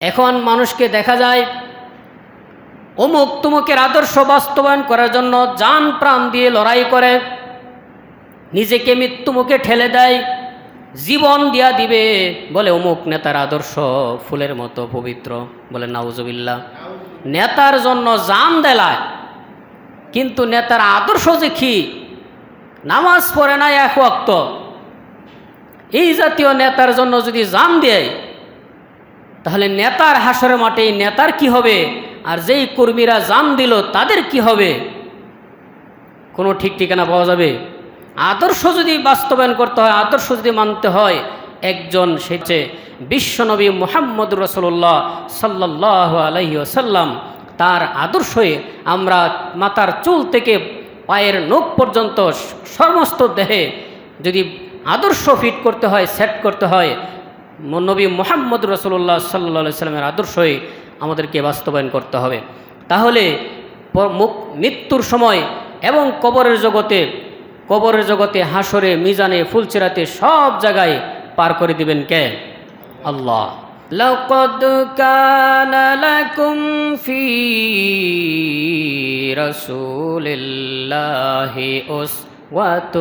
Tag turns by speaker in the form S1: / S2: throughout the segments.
S1: এখন মানুষকে দেখা যায়, অমুক তুমুকের আদর্শ বাস্তবায়ন করার জন্য যান প্রাণ দিয়ে লড়াই করে, নিজেকে মৃত্যুমুখে ঠেলে দেয়, জীবন দিয়া দিবে বলে অমুক নেতার আদর্শ ফুলের মতো পবিত্র বলে নাউজবিল্লা নেতার জন্য জান দেলায়, কিন্তু নেতার আদর্শ যে কি? নামাজ পড়ে না এক ওয়াক্ত। এই জাতীয় নেতার জন্য যদি জান দেয় তাহলে নেতার হাসরের মাঠে নেতার কি হবে? আর যেই কর্মীরা জান দিল, তাদের কি হবে? কোনো ঠিক ঠিকানা পাওয়া যাবে? আদর্শ যদি বাস্তবায়ন করতে হয়, আদর্শ যদি মানতে হয়, একজন সেচে বিশ্বনবী মোহাম্মদ রসল্লাহ সাল্লাহ আলহি আসাল্লাম তার আদর্শে আমরা মাথার চুল থেকে পায়ের নখ পর্যন্ত সমস্ত দেহে যদি আদর্শ ফিট করতে হয়, সেট করতে হয় নবী মোহাম্মদ রসল্লাহ সাল্লা সাল্লামের আদর্শই আমাদেরকে বাস্তবায়ন করতে হবে তাহলে প- মুক- মৃত্যুর সময় এবং কবরের জগতে কবরের জগতে হাসরে মিজানে ফুলচেরাতে সব জায়গায় পার করে দিবেন কে আল্লাহ لقد كان لكم في رسول الله أسوة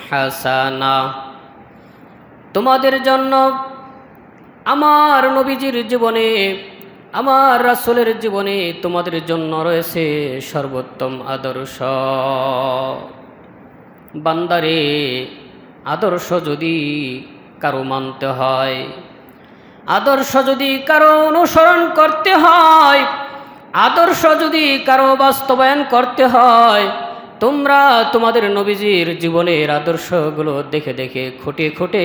S1: حسنة তোমাদের জন্য আমার নবীজির জীবনে, আমার রাসূলের জীবনে তোমাদের জন্য রয়েছে সর্বোত্তম আদর্শ। বান্দারে, আদর্শ যদি কারও মানতে হয়, আদর্শ যদি কারও অনুসরণ করতে হয়, আদর্শ যদি কারও বাস্তবায়ন করতে হয় তোমরা তোমাদের নবীজির জীবনের আদর্শগুলো দেখে দেখে খুঁটে খুঁটে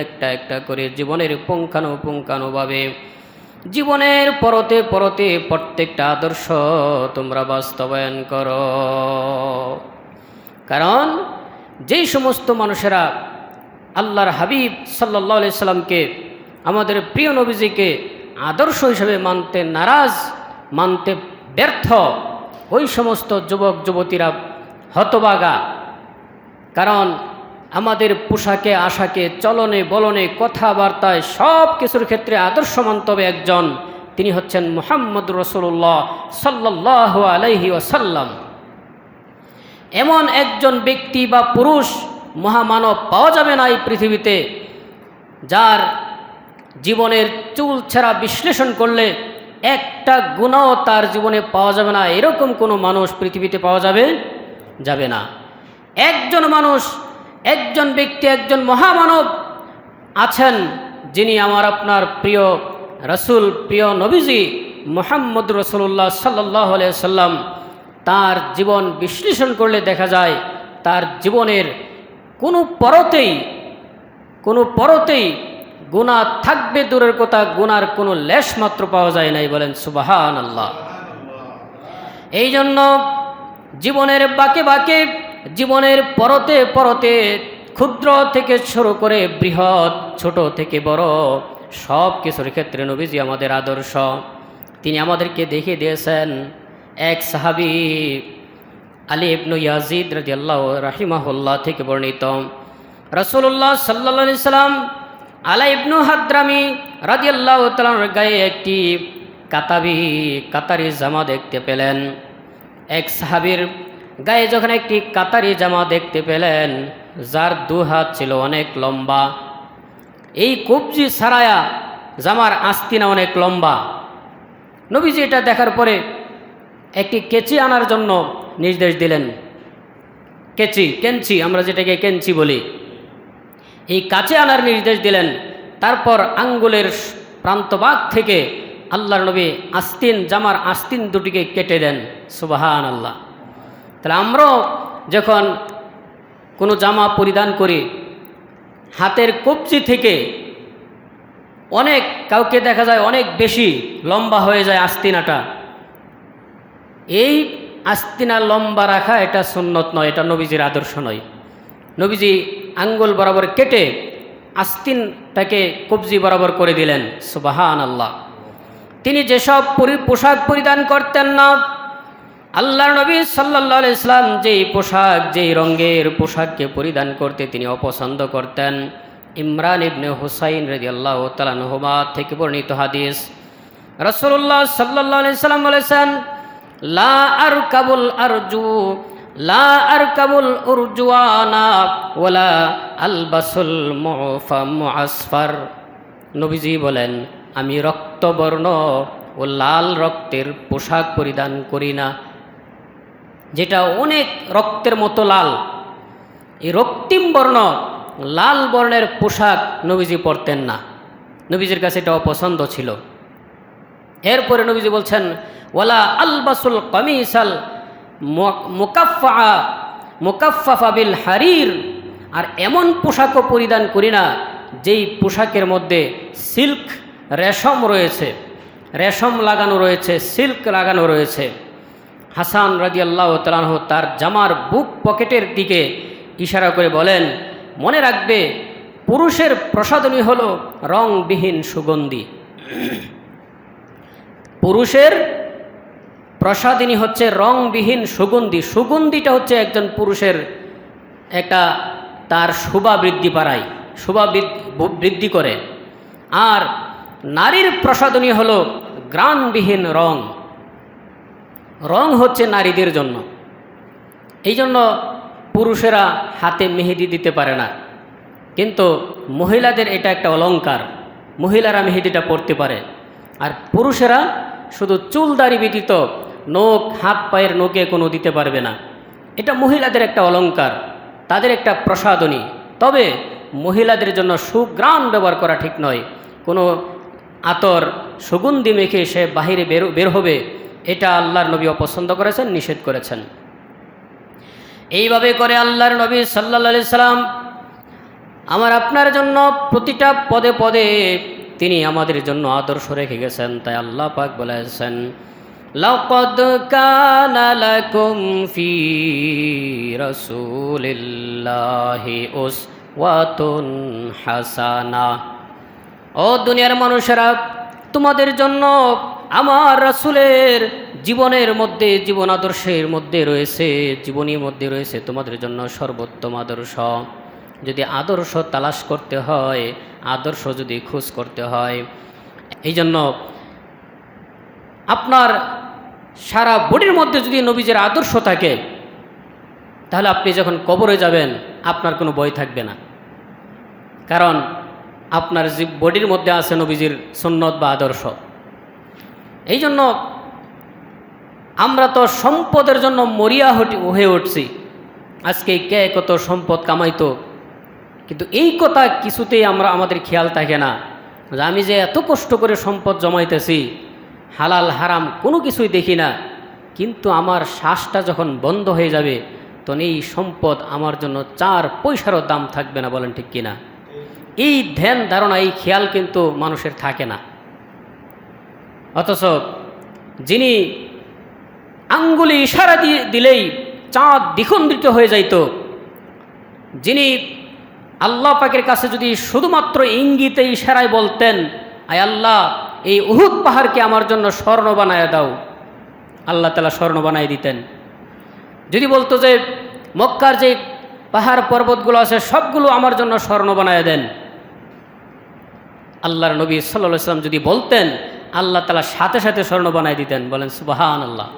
S1: একটা একটা করে জীবনের পুঙ্খানুপুঙ্খানুভাবে জীবনের পরতে পরতে প্রত্যেকটা আদর্শ তোমরা বাস্তবায়ন করো। কারণ যেই সমস্ত মানুষেরা আল্লাহর হাবিব সাল্লাহ সাল্লামকে, আমাদের প্রিয় নবীজিকে আদর্শ হিসেবে মানতে নারাজ, মানতে ব্যর্থ, ওই সমস্ত যুবক, যুবতীরা হতবাগা। কারণ আমাদের পোশাকে, আশাকে, চলনে, বলনে, কথাবার্তায় সব কিছুর ক্ষেত্রে আদর্শ মানতবে একজন। তিনি হচ্ছেন মোহাম্মদ রসুল্লাহ সাল্লাহ আলাইহি ওসাল্লাম এমন একজন ব্যক্তি বা পুরুষ মহামানব পাওয়া যাবে না এই পৃথিবীতে, যার জীবনের চুল ছেঁড়া বিশ্লেষণ করলে একটা গুণাও তার জীবনে পাওয়া যাবে না। এরকম কোনো মানুষ পৃথিবীতে পাওয়া যাবে? যাবে না। একজন মানুষ, একজন ব্যক্তি, একজন মহামানব আছেন যিনি আমার আপনার প্রিয় রসুল, প্রিয় নবীজি মোহাম্মদ রসুল্লাহ সাল্লাহ সাল্লাম। তার জীবন বিশ্লেষণ করলে দেখা যায়, তার জীবনের কোনো পরতেই কোনো পরতেই গুণা থাকবে দূরের কথা, গুনার কোনো লেশ মাত্র পাওয়া যায় নাই বলেন সুবাহান আল্লাহ এই জন্য জীবনের বাকে বাকে, জীবনের পরতে পরতে ক্ষুদ্র থেকে শুরু করে বৃহৎ, ছোট থেকে বড়, সব কিছুর ক্ষেত্রে নবীজি আমাদের আদর্শ। তিনি আমাদেরকে দেখিয়ে দিয়েছেন, এক সাহাবি আলী ইবনু ইয়াজিদ রাজিয়াল্লাহ রাহিমাহুল্লাহ থেকে বর্ণিত রসুল্লাহ সাল্লা সাল্লাম আলা ইবনু হাদ্রামি রাজিয়াল্লাহ তালার গায়ে একটি কাতাবি, কাতারি জামা দেখতে পেলেন। এক সাহাবির গায়ে যখন একটি কাতারি জামা দেখতে পেলেন, যার দু হাত ছিল অনেক লম্বা। এই কবজি সারায়া জামার আস্তিনা অনেক লম্বা। নবীজি এটা দেখার পরে একটি কেচি আনার জন্য নির্দেশ দিলেন। কেচি, কেঞ্চি, আমরা যেটাকে কেঞ্চি বলি। এই কাছে আনার নির্দেশ দিলেন। তারপর আঙ্গুলের প্রান্তভাগ থেকে আল্লাহর নবী আস্তিন, জামার আস্তিন দুটিকে কেটে দেন। সুবাহান আল্লাহ তাহলে আমরাও যখন কোনো জামা পরিধান করি, হাতের কবজি থেকে অনেক, কাউকে দেখা যায় অনেক বেশি লম্বা হয়ে যায় আস্তিনাটা। এই আস্তিনা লম্বা রাখা এটা সুন্নত নয়, এটা নবীজির আদর্শ নয়। নবীজি আঙ্গুল বরাবর কেটে আস্তিনটাকে কবজি বরাবর করে দিলেন। সুবাহান আল্লাহ তিনি যেসব পোশাক পরিধান করতেন না আল্লাহ নবী সাল্লাহ ইসলাম যেই পোশাক, যেই রঙের পোশাককে পরিধান করতে তিনি অপছন্দ করতেন। ইমরান ইবনে হুসাইন রেদি আল্লাহ তালানহমা থেকে বর্ণিত হাদিস রসুল্লাহ সাল্লাহ সাল্লাম বলেছেন, লা আর কাবুল আরজু, লা আর কাবুল উরজুয়ানা ওলা আলবাসুল মুফা মুআসফার নবীজি বলেন আমি রক্তবর্ণ ও লাল রক্তের পোশাক পরিধান করি না। যেটা অনেক রক্তের মতো লাল। এই রক্তিম বর্ণ, লাল বর্ণের পোশাক নবীজি পরতেন না। নবীজির কাছে এটা অপছন্দ ছিল। এরপরে নবীজি বলছেন, ওয়ালা আলবাসুল কমিসাল মোকাফা মোকাফাফা বিল হারির। আর এমন পোশাকও পরিধান করি না, যেই পোশাকের মধ্যে সিল্ক রেশম রয়েছে, রেশম লাগানো রয়েছে, সিল্ক লাগানো রয়েছে। হাসান রাজিয়াল্লাহ তালাহ তার জামার বুক পকেটের দিকে ইশারা করে বলেন, মনে রাখবে, পুরুষের প্রসাদনী হল রংবিহীন সুগন্ধি। পুরুষের প্রসাদিনী হচ্ছে রংবিহীন সুগন্ধি। সুগন্ধিটা হচ্ছে একজন পুরুষের একটা তার শোভা বৃদ্ধি পাড়ায়, শোভা বৃদ্ধি করে। আর নারীর প্রসাদনী হলো গ্রাণবিহীন রং। রং হচ্ছে নারীদের জন্য। এই জন্য পুরুষেরা হাতে মেহেদি দিতে পারে না। কিন্তু মহিলাদের এটা একটা অলঙ্কার মহিলারা মেহেদিটা পড়তে পারে। আর পুরুষেরা শুধু চুল দাড়ি ব্যতীত নোক হাত পায়ের নোকে কোনো দিতে পারবে না। এটা মহিলাদের একটা অলঙ্কার তাদের একটা প্রসাদনী। তবে মহিলাদের জন্য সুগ্রাণ ব্যবহার করা ঠিক নয়। কোনো আতর সুগন্ধি মেখে সে বাহিরে বের বের হবে এটা আল্লাহর নবী অপছন্দ করেছেন নিষেধ করেছেন এইভাবে করে আল্লাহর নবী সাল্লা সাল্লাম আমার আপনার জন্য প্রতিটা পদে পদে তিনি আমাদের জন্য আদর্শ রেখে গেছেন তাই আল্লাহ পাক বলেছেন لقد كان لكم في رسول الله أسوة حسنة ও দুনিয়ার মানুষেরা, তোমাদের জন্য আমার রাসুলের জীবনের মধ্যে, জীবন আদর্শের মধ্যে রয়েছে, জীবনীর মধ্যে রয়েছে তোমাদের জন্য সর্বোত্তম আদর্শ। যদি আদর্শ তালাশ করতে হয়, আদর্শ যদি খোঁজ করতে হয় এই জন্য আপনার সারা বডির মধ্যে যদি নবীজের আদর্শ থাকে, তাহলে আপনি যখন কবরে যাবেন, আপনার কোনো বই থাকবে না। কারণ আপনার যে বডির মধ্যে আছে নবীজির সন্ন্যত বা আদর্শ। এই জন্য আমরা তো সম্পদের জন্য মরিয়া হয়ে উঠছি। আজকে কে কত সম্পদ কামাইতো? কিন্তু এই কথা কিছুতেই আমরা আমাদের খেয়াল থাকে না। যে আমি যে এত কষ্ট করে সম্পদ জমাইতেছি, হালাল, হারাম কোনো কিছুই দেখি না। কিন্তু আমার শ্বাসটা যখন বন্ধ হয়ে যাবে, তখন এই সম্পদ আমার জন্য চার পয়সারও দাম থাকবে না বলেন ঠিক কিনা। এই ধ্যান ধারণা, এই খেয়াল কিন্তু মানুষের থাকে না। অথচ যিনি আঙ্গুলি ইশারা দিয়ে দিলেই চাঁদ দ্বিখণ্ডিত হয়ে যাইত, যিনি আল্লাহ পাকের কাছে যদি শুধুমাত্র ইঙ্গিতে ইশারায় বলতেন, আয় আল্লাহ, এই উহুদ পাহাড়কে আমার জন্য স্বর্ণ বানায় দাও। আল্লাহ তালা স্বর্ণ বানাই দিতেন। যদি বলতো যে, মক্কার যে পাহাড় পর্বতগুলো আছে, সবগুলো আমার জন্য স্বর্ণ বানায় দেন। আল্লাহর নবী সাল্লা সাল্লাম যদি বলতেন, আল্লাহ তালা সাথে সাথে স্বর্ণ বানায় দিতেন, বলেন সুবাহান আল্লাহ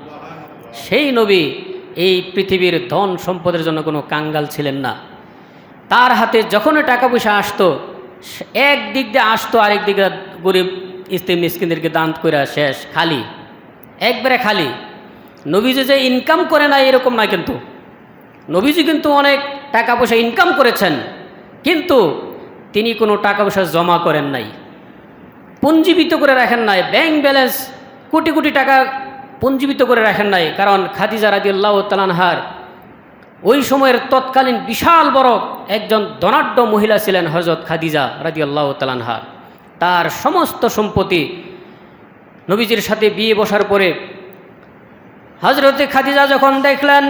S1: সেই নবী এই পৃথিবীর ধন সম্পদের জন্য কোনো কাঙ্গাল ছিলেন না। তার হাতে যখনই টাকা পয়সা আসতো এক দিক দিয়ে আসতো, আরেক দিক দিয়ে গরিব, স্ত্রী, মিসকিনদেরকে দান করে শেষ, খালি। একবারে খালি। নবীজি যে ইনকাম করে না এরকম না কিন্তু। নবীজি কিন্তু অনেক টাকা পয়সা ইনকাম করেছেন। কিন্তু তিনি কোনো টাকা পয়সা জমা করেন নাই। পুঞ্জীবিত করে রাখেন নাই। ব্যাংক ব্যালেন্স কোটি কোটি টাকা পুঞ্জীবিত করে রাখেন নাই। কারণ খাদিজা রাজি আল্লাহ তালানহার ওই সময়ের তৎকালীন বিশাল বড় একজন ধনাঢ্য মহিলা ছিলেন হজরত খাদিজা রাজি আল্লাহ তালানহা তার সমস্ত সম্পত্তি নবীজির সাথে বিয়ে বসার পরে হজরতে খাদিজা যখন দেখলেন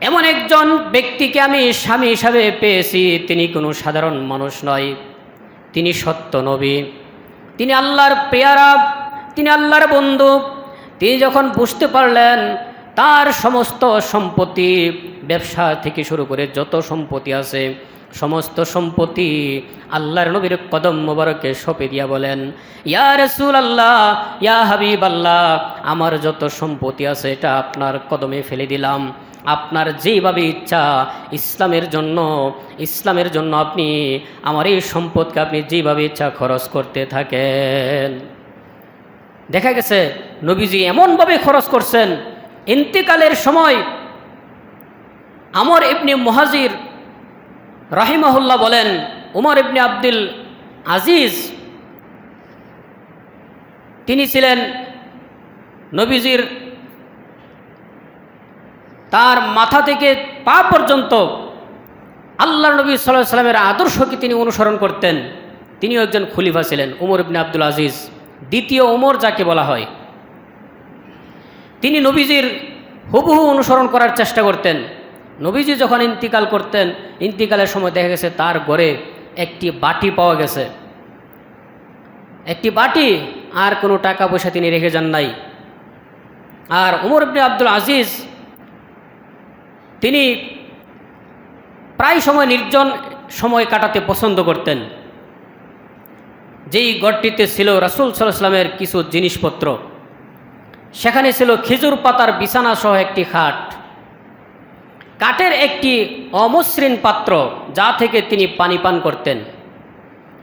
S1: এমন একজন ব্যক্তিকে আমি স্বামী হিসাবে পেয়েছি, তিনি কোনো সাধারণ মানুষ নয়। তিনি সত্য নবী। তিনি আল্লাহর পেয়ারা, তিনি আল্লাহর বন্ধু। তিনি যখন বুঝতে পারলেন, তার সমস্ত সম্পত্তি, ব্যবসা থেকে শুরু করে যত সম্পত্তি আছে, সমস্ত সম্পত্তি আল্লাহর নবীর কদম মোবারকে সপে দিয়া বলেন, ইয়া রসুল আল্লাহ ইয়া হাবিব আল্লাহ আমার যত সম্পত্তি আছে, এটা আপনার কদমে ফেলে দিলাম। আপনার যেভাবে ইচ্ছা ইসলামের জন্য ইসলামের জন্য আপনি আমার এই সম্পদকে আপনি যেভাবে ইচ্ছা খরচ করতে থাকেন। দেখা গেছে, নবীজি এমনভাবে খরচ করছেন, ইন্তিকালের সময় আমর ইবনে মহাজির রাহিমাহুল্লাহ বলেন, উমর ইবনে আব্দুল আজিজ, তিনি ছিলেন নবীজির তার মাথা থেকে পা পর্যন্ত আল্লাহ নবী সাল্লাহ সাল্লামের আদর্শকে তিনি অনুসরণ করতেন। তিনিও একজন খলিফা ছিলেন, উমর ইবনে আব্দুল আজিজ। দ্বিতীয় উমর যাকে বলা হয়। তিনি নবীজির হুবহু অনুসরণ করার চেষ্টা করতেন। নবীজি যখন ইন্তিকাল করতেন, ইন্তিকালের সময় দেখা গেছে তার ঘরে একটি বাটি পাওয়া গেছে। একটি বাটি, আর কোনো টাকা পয়সা তিনি রেখে যান নাই। আর উমর ইবনে আব্দুল আজিজ তিনি প্রায় সময় নির্জন সময় কাটাতে পছন্দ করতেন। যেই গড়টিতে ছিল রাসুল সাল্লামের কিছু জিনিসপত্র, সেখানে ছিল খেজুর পাতার বিছানা সহ একটি খাট। কাঠের একটি অমসৃণ পাত্র যা থেকে তিনি পানি পান করতেন।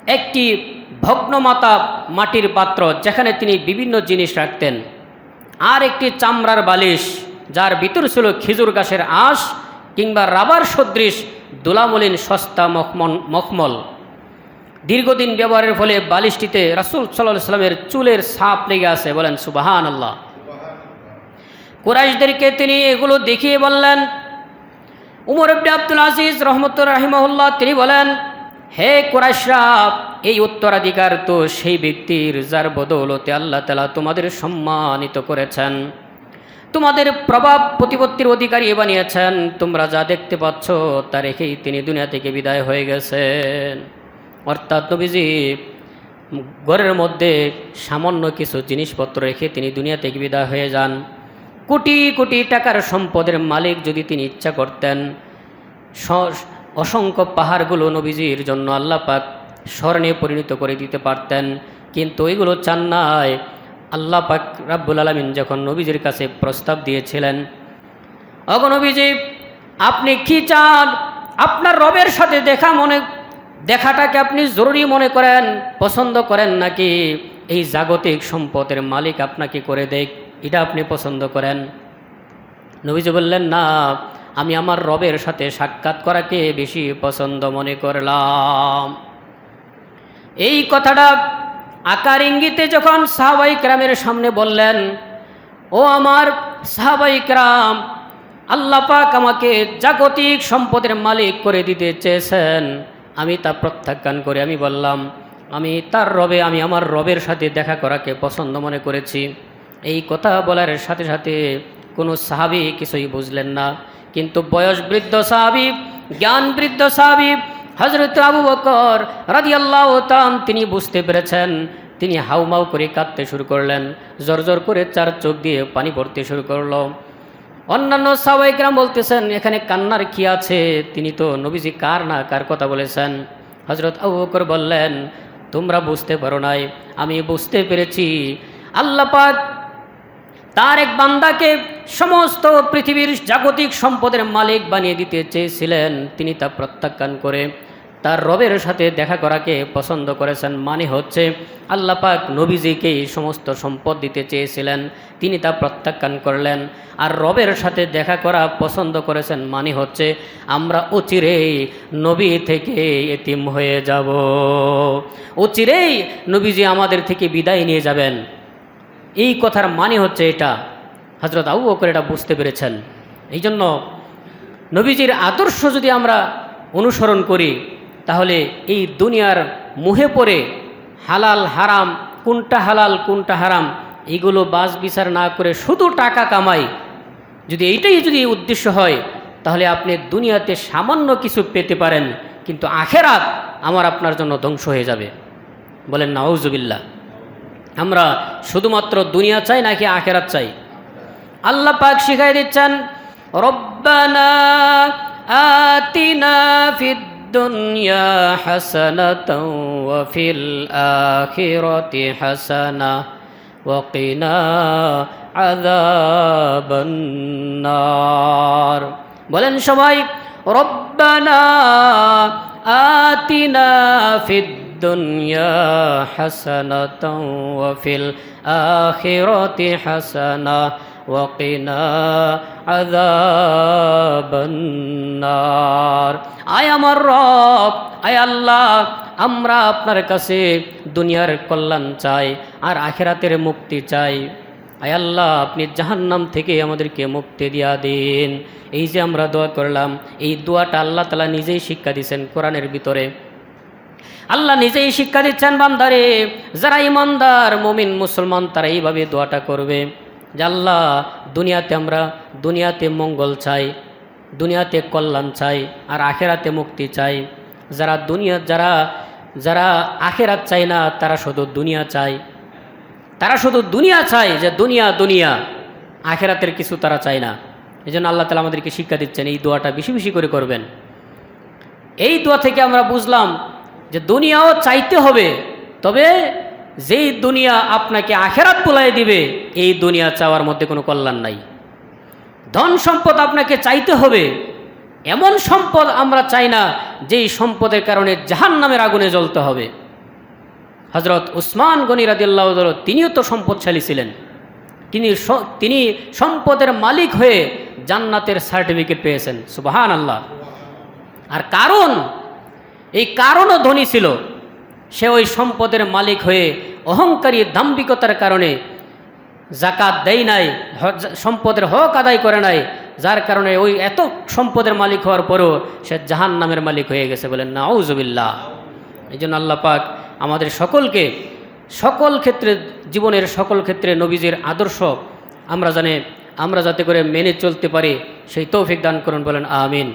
S1: একটি ভগ্নমাতা মাটির পাত্র যেখানে তিনি বিভিন্ন জিনিস রাখতেন। আর একটি চামড়ার বালিশ যার ভিতর ছিল খেজুর গাছের আঁশ কিংবা রাবার সদৃশ দোলামলিন সস্তা মখমন, মখমল। দীর্ঘদিন ব্যবহারের ফলে বালিশটিতে রাসুল সাল্লাহ সাল্লামের চুলের সাপ লেগে আছে বলেন সুবাহান আল্লাহ কুরাইশদেরকে তিনি এগুলো দেখিয়ে বললেন। উমর আব্দি আব্দুল আজিজ রহমতুর রাহিমহুল্লাহ তিনি বলেন, হে কুরাইশরা, এই উত্তরাধিকার তো সেই ব্যক্তির যার বদৌলতে আল্লাহ তালা তোমাদের সম্মানিত করেছেন। তোমাদের প্রভাব প্রতিপত্তির অধিকারী এ বানিয়েছেন। তোমরা যা দেখতে পাচ্ছ, তা রেখেই তিনি দুনিয়া থেকে বিদায় হয়ে গেছেন। অর্থাৎ নবীজি, ঘরের মধ্যে সামান্য কিছু জিনিসপত্র রেখে তিনি দুনিয়া থেকে বিদায় হয়ে যান। কোটি কোটি টাকার সম্পদের মালিক যদি তিনি ইচ্ছা করতেন অসংখ্য পাহাড়গুলো নবীজির জন্য আল্লাহ পাক স্মরণে পরিণত করে দিতে পারতেন। কিন্তু ওইগুলো চান নাই। আল্লাহ পাক রাব্বুল আলমিন যখন নবীজির কাছে প্রস্তাব দিয়েছিলেন অগনবীজি আপনি কি চান? আপনার রবের সাথে দেখা মনে, দেখাটাকে আপনি জরুরি মনে করেন, পছন্দ করেন নাকি? এই জাগতিক সম্পদের মালিক আপনাকে করে দেখ, এটা আপনি পছন্দ করেন। নবীজি বললেন, না, আমি আমার রবের সাথে সাক্ষাৎ করাকে বেশি পছন্দ মনে করলাম। এই কথাটা আকার ইঙ্গিতে যখন সাহাবাই ক্রামের সামনে বললেন, ও আমার সাহাবাই ক্রাম, আল্লাহ পাক আমাকে জাগতিক সম্পদের মালিক করে দিতে চেয়েছেন। আমি তা প্রত্যাখ্যান করে আমি বললাম, আমি তার রবে, আমি আমার রবের সাথে দেখা করাকে পছন্দ মনে করেছি। এই কথা বলার সাথে সাথে কোনো সাহাবি কিছুই বুঝলেন না। কিন্তু বয়স বৃদ্ধ সাহাবি জ্ঞান বৃদ্ধ সাহাবি হজরত আবু বকর রাদিয়াল্লাহ তাম তিনি বুঝতে পেরেছেন। তিনি হাউমাউ করে কাঁদতে শুরু করলেন, জোর জোর করে চার চোখ দিয়ে পানি পড়তে শুরু করল। অন্যান্য সাবাইকরাম বলতেছেন, এখানে কান্নার কি আছে? তিনি তো নবীজি, কার না, কার কথা বলেছেন? হজরত আবু বকর বললেন, তোমরা বুঝতে পারো নাই, আমি বুঝতে পেরেছি। আল্লাহ পাক তার এক বান্দাকে সমস্ত পৃথিবীর জাগতিক সম্পদের মালিক বানিয়ে দিতে চেয়েছিলেন। তিনি তা প্রত্যাখ্যান করে তার রবের সাথে দেখা করাকে পছন্দ করেছেন। মানে হচ্ছে, আল্লাহ পাক নবীজিকেই সমস্ত সম্পদ দিতে চেয়েছিলেন। তিনি তা প্রত্যাখ্যান করলেন আর রবের সাথে দেখা করা পছন্দ করেছেন। মানে হচ্ছে, আমরা অচিরেই নবী থেকে এতিম হয়ে যাব। অচিরেই নবীজি আমাদের থেকে বিদায় নিয়ে যাবেন। এই কথার মানে হচ্ছে এটা। হজরত আবু বকর এটা বুঝতে পেরেছেন। এই জন্য নবীজির আদর্শ যদি আমরা অনুসরণ করি, তাহলে এই দুনিয়ার মুহে পড়ে হালাল হারাম, কোনটা হালাল, কোনটা হারাম এইগুলো বাস বিচার না করে শুধু টাকা কামাই। যদি এইটাই যদি উদ্দেশ্য হয়, তাহলে আপনি দুনিয়াতে সামান্য কিছু পেতে পারেন, কিন্তু আখেরাত আমার আপনার জন্য ধ্বংস হয়ে যাবে। বলেন, নাউজুবিল্লাহ। আমরা শুধুমাত্র দুনিয়া চাই নাকি আখেরাত চাই? আল্লাহ পাক শিখাই দিচ্ছেন, রব্বানা আতিনা ফিদ দুনিয়া হাসানাতাও ওয়া ফিল আখিরাতি হাসানা ওয়া কিনা আযাবান নার বলেন সবাই, রব্বানা আতিনা ফিদ দুনিয়া হাসানাতাও ওয়া ফিল আখিরাতি হাসানা ওয়াকিনা আযাবান্নার। আয় আমার রব, আয় আল্লাহ, আমরা আপনার কাছে দুনিয়ার কল্যাণ চাই আর আখেরাতের মুক্তি চাই। আয় আল্লাহ, আপনি জাহান্নাম থেকে আমাদেরকে মুক্তি দিয়া দিন। এই যে আমরা দোয়া করলাম, এই দোয়াটা আল্লাহ তালা নিজেই শিক্ষা দিয়েছেন কোরআনের ভিতরে। আল্লাহ নিজেই শিক্ষা দিচ্ছেন বান্দারে, যারা ইমানদার, মমিন, মুসলমান, তারা এইভাবে দোয়াটা করবে যে আল্লাহ, দুনিয়াতে আমরা দুনিয়াতে মঙ্গল চাই, দুনিয়াতে কল্যাণ চাই, আর আখেরাতে মুক্তি চাই। যারা দুনিয়া, যারা যারা আখেরাত চায় না, তারা শুধু দুনিয়া চায়। তারা শুধু দুনিয়া চায় যে দুনিয়া দুনিয়া, আখেরাতের কিছু তারা চায় না। এই জন্য আল্লাহ তালা আমাদেরকে শিক্ষা দিচ্ছেন, এই দোয়াটা বেশি বেশি করে করবেন। এই দোয়া থেকে আমরা বুঝলাম যে দুনিয়াও চাইতে হবে, তবে যেই দুনিয়া আপনাকে আখেরাত পোলাই দিবে, এই দুনিয়া চাওয়ার মধ্যে কোনো কল্যাণ নাই। ধন সম্পদ আপনাকে চাইতে হবে, এমন সম্পদ আমরা চাই না যেই সম্পদের কারণে জাহান নামের আগুনে জ্বলতে হবে। হজরত উসমান গনি রাদিল্লাহ তিনিও তো সম্পদশালী ছিলেন। তিনি তিনি সম্পদের মালিক হয়ে জান্নাতের সার্টিফিকেট পেয়েছেন সুবাহান আল্লাহ আর কারণ এই কারণও ধনী ছিল। সে ওই সম্পদের মালিক হয়ে অহংকারী দাম্ভিকতার কারণে জাকাত দেয় নাই সম্পদের হক আদায় করে নাই। যার কারণে ওই এত সম্পদের মালিক হওয়ার পরও সে জাহান নামের মালিক হয়ে গেছে বলেন না আউজবিল্লাহ এই জন্য আল্লাহ পাক আমাদের সকলকে, সকল ক্ষেত্রে, জীবনের সকল ক্ষেত্রে নবীজির আদর্শ আমরা জানে, আমরা যাতে করে মেনে চলতে পারি, সেই তৌফিক দান করুন বলেন, আমিন।